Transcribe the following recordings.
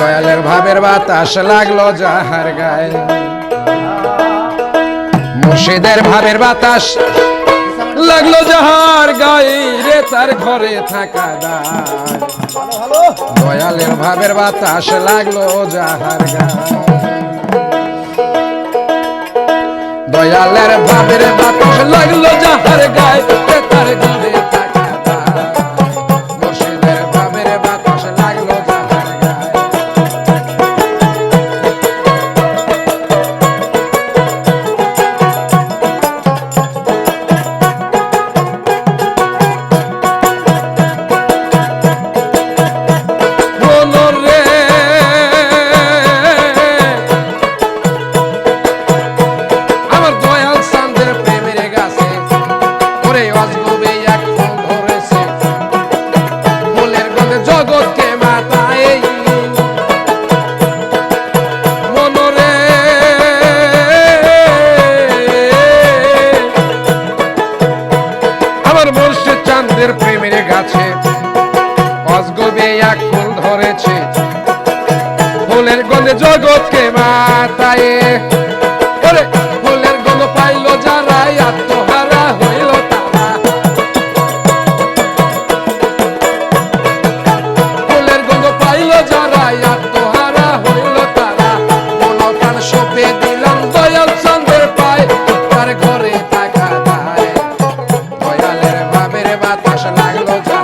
দয়ালের ভাবের বাতাস লাগল যাহার গায়ে। মুর্শিদের ভাবের বাতাস লাগল যাহার গায়ে, রে তার ঘরে থাকা দয়ালের ভাবের বাতাস লাগল যাহার গায়ে। দয়ালের ভাবের বাতাস লাগল যাহার গায়ে, রে তার ঘরে চাঁদের প্রেমের গাছে অজগবে এক ফুল ধরেছে। ফুলের গন্ধে জগৎকে মাতায়ে i don't Lord.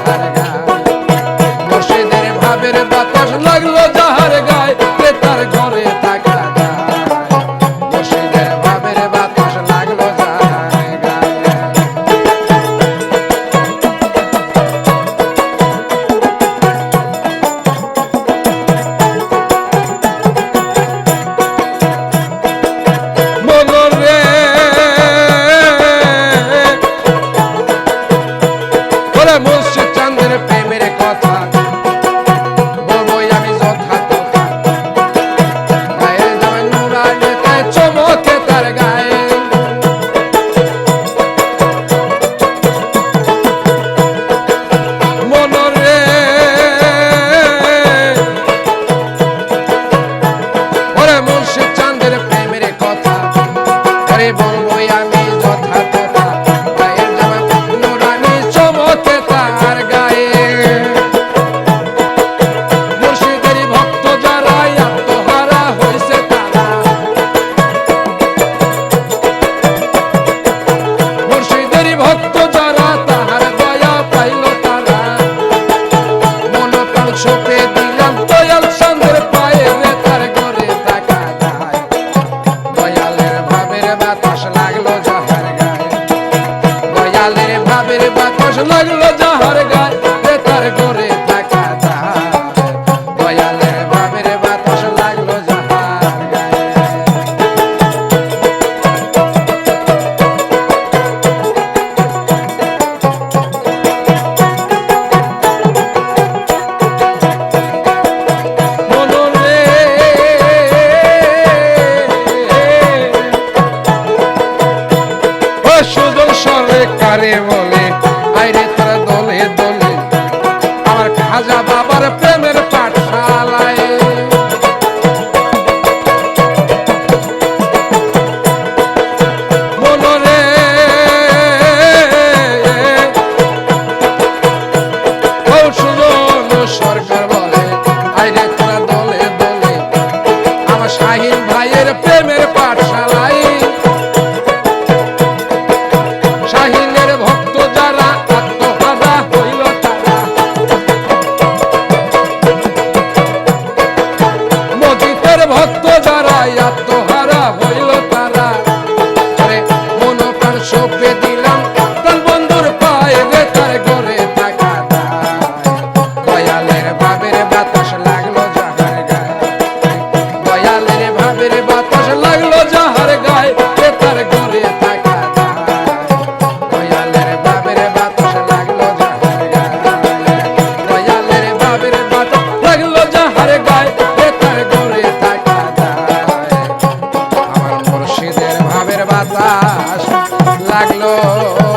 বাতাস লাগল জহর গায়ে। দয়ালের ভাবের বাতাস লাগল জহর গায়ে। সুজন সরকারে বাস লাগল।